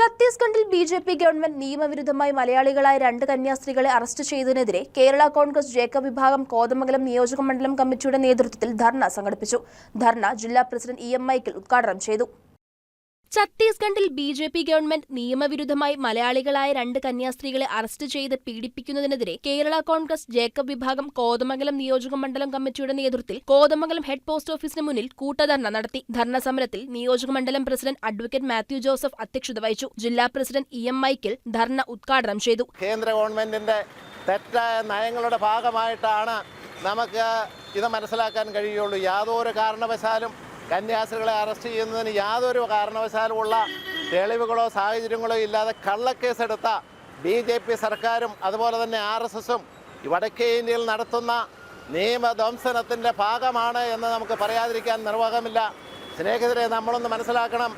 ഛത്തീസ്ഗഡിൽ B J P government നിയമവിരുദ്ധമായി മലയാളികളായ രണ്ട് കന്യാസ്ത്രീകളെ അറസ്റ്റ് ചെയ്തതിനെതിരെ കേരള കോൺഗ്രസ് ജേക്കബ് വിഭാഗം കോതമംഗലം നിയോജക മണ്ഡലം കമ്മിറ്റിയുടെ നേതൃത്വത്തിൽ ധർണ സംഘടിപ്പിച്ചു. ധർണ ജില്ലാ പ്രസിഡന്റ് ഇ എം മൈക്കിൾ ഉദ്ഘാടനം ചെയ്തു. ഛത്തീസ്ഗഡിൽ ബി ജെ പി ഗവൺമെന്റ് നിയമവിരുദ്ധമായി മലയാളികളായ രണ്ട് കന്യാസ്ത്രീകളെ അറസ്റ്റ് ചെയ്ത് പീഡിപ്പിക്കുന്നതിനെതിരെ കേരള കോൺഗ്രസ് ജേക്കബ് വിഭാഗം കോതമംഗലം നിയോജക മണ്ഡലം കമ്മിറ്റിയുടെ നേതൃത്വത്തിൽ കോതമംഗലം ഹെഡ് പോസ്റ്റ് ഓഫീസിന് മുന്നിൽ കൂട്ടധർണ നടത്തി. ധർണ സമരത്തിൽ നിയോജക മണ്ഡലം പ്രസിഡന്റ് അഡ്വക്കേറ്റ് മാത്യു ജോസഫ് അധ്യക്ഷത വഹിച്ചു. ജില്ലാ പ്രസിഡന്റ് ഇ എം മൈക്കിൽ ധർണ ഉദ്ഘാടനം ചെയ്തു. കേന്ദ്ര ഗവൺമെന്റിന്റെ തെറ്റായ നയങ്ങളുടെ ഭാഗമായിട്ടാണ് നമുക്ക് ഇത് മനസ്സിലാക്കാൻ കഴിയുള്ളൂ യാതൊരു കാരണവശാലും കന്യാസ്ത്രീകളെ അറസ്റ്റ് ചെയ്യുന്നതിന് യാതൊരു കാരണവശാലുമുള്ള തെളിവുകളോ സാഹചര്യങ്ങളോ ഇല്ലാതെ കള്ളക്കേസെടുത്ത ബി ജെ പി സർക്കാരും അതുപോലെ തന്നെ ആർ എസ് എസും വടക്കേ ഇന്ത്യയിൽ നടത്തുന്ന നിയമധ്വംസനത്തിന്റെ ഭാഗമാണ് എന്ന് നമുക്ക് പറയാതിരിക്കാൻ നിർവാഹമില്ല. സ്നേഹിതരെ നമ്മളൊന്ന് മനസ്സിലാക്കണം.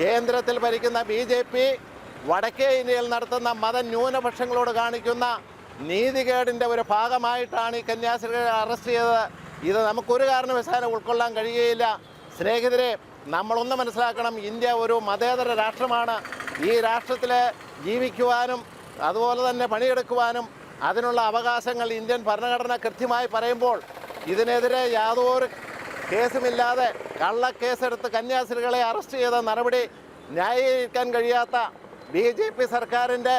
കേന്ദ്രത്തിൽ ഭരിക്കുന്ന ബി ജെ പി വടക്കേ ഇന്ത്യയിൽ നടത്തുന്ന മതന്യൂനപക്ഷങ്ങളോട് കാണിക്കുന്ന നീതികേടിന്റെ ഒരു ഭാഗമായിട്ടാണ് ഈ കന്യാസ്ത്രീകളെ അറസ്റ്റ് ചെയ്തത്. ഇത് നമുക്കൊരു കാരണവശാലും ഉൾക്കൊള്ളാൻ കഴിയുകയില്ല. സ്നേഹിതരെ നമ്മളൊന്ന് മനസ്സിലാക്കണം ഇന്ത്യ ഒരു മതേതര രാഷ്ട്രമാണ്. ഈ രാഷ്ട്രത്തിൽ ജീവിക്കുവാനും അതുപോലെ തന്നെ പണിയെടുക്കുവാനും അതിനുള്ള അവകാശങ്ങൾ ഇന്ത്യൻ ഭരണഘടന കൃത്യമായി പറയുമ്പോൾ ഇതിനെതിരെ യാതൊരു കേസുമില്ലാതെ കള്ളക്കേസെടുത്ത് കന്യാസ്ത്രീകളെ അറസ്റ്റ് ചെയ്ത നടപടി ന്യായീകരിക്കാൻ കഴിയാത്ത ബി ജെ പി സർക്കാരിന്റെ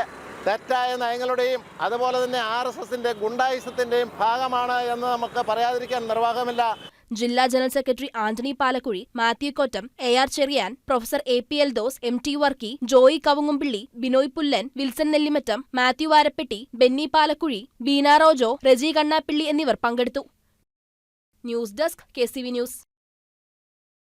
തെറ്റായ നയങ്ങളുടെയും അതുപോലെ തന്നെ ആർ എസ് എസിന്റെ ഗുണ്ടായുസത്തിന്റെയും ഭാഗമാണ് എന്ന് നമുക്ക് പറയാതിരിക്കാൻ നിർവാഹമില്ല. ജില്ലാ general secretary Antony Palakkuzhi Mathew Kottam A R Cherian professor A P L Dose M T Varkey Joy Kavungumpilly Binoy Pullan Wilson Nellimattom Mathew Varappetty Benny Palakkuzhi Beena Rojo Reji Kannappilly എന്നിവർ പങ്കെടുത്തു. News desk K news.